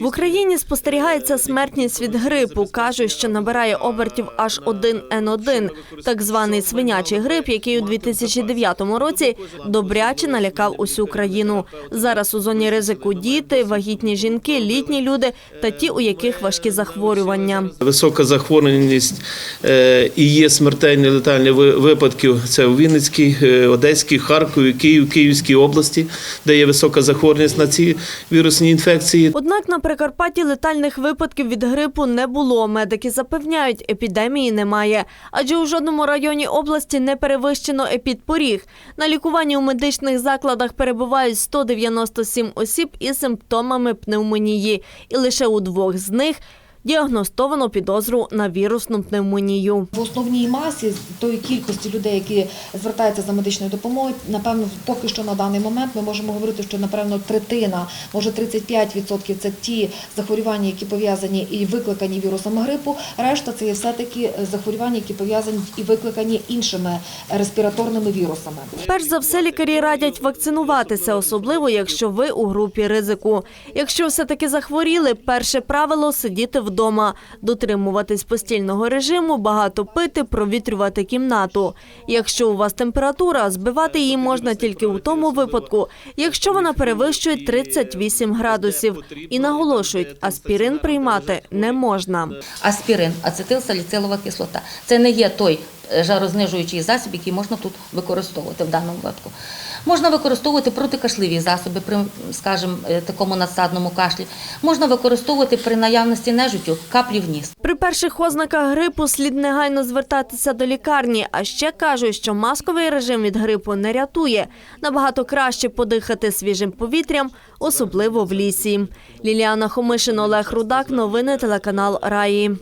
В Україні спостерігається смертність від грипу. кажуть, що набирає обертів аж 1Н1, так званий свинячий грип, який у 2009 році добряче налякав усю країну. Зараз у зоні ризику діти, вагітні жінки, літні люди та ті, у яких важкі захворювання. Висока захворюваність е, і є смертельні летальні ви- випадків. Це у Вінницькій, е, Одеській, Харкові, Київ, Київській області, де є висока захворюваність на ці вірусні інфекції. Однак на Прикарпатті летальних випадків від грипу не було. Медики запевняють, епідемії немає, адже у жодному районі області не перевищено епідпоріг. На лікуванні у медичних закладах перебувають 197 осіб із симптомами пневмонії, і лише у двох з них діагностовано підозру на вірусну пневмонію. В основній масі з тої кількості людей, які звертаються за медичною допомогою, напевно, поки що на даний момент ми можемо говорити, що напевно третина, може 35% – це ті захворювання, які пов'язані і викликані вірусом грипу. Решта це є все-таки захворювання, які пов'язані і викликані іншими респіраторними вірусами. Перш за все, лікарі радять вакцинуватися, особливо якщо ви у групі ризику. Якщо все-таки захворіли, перше правило сидіти вдома, дотримуватись постільного режиму, багато пити, провітрювати кімнату. Якщо у вас температура, збивати її можна тільки у тому випадку, якщо вона перевищує 38 градусів. І наголошують, аспірин приймати не можна. Аспірин, ацетилсаліцилова кислота. Це не є той жарознижуючий засіб, який можна тут використовувати в даному випадку. Можна використовувати протикашливі засоби при, скажімо, е, такому надсадному кашлі. Можна використовувати при наявності нежиттю каплі в ніс. При перших ознаках грипу слід негайно звертатися до лікарні. А ще кажуть, що масковий режим від грипу не рятує. Набагато краще подихати свіжим повітрям, особливо в лісі. Ліліана Хомишин, Олег Рудак. Новини телеканал Раї.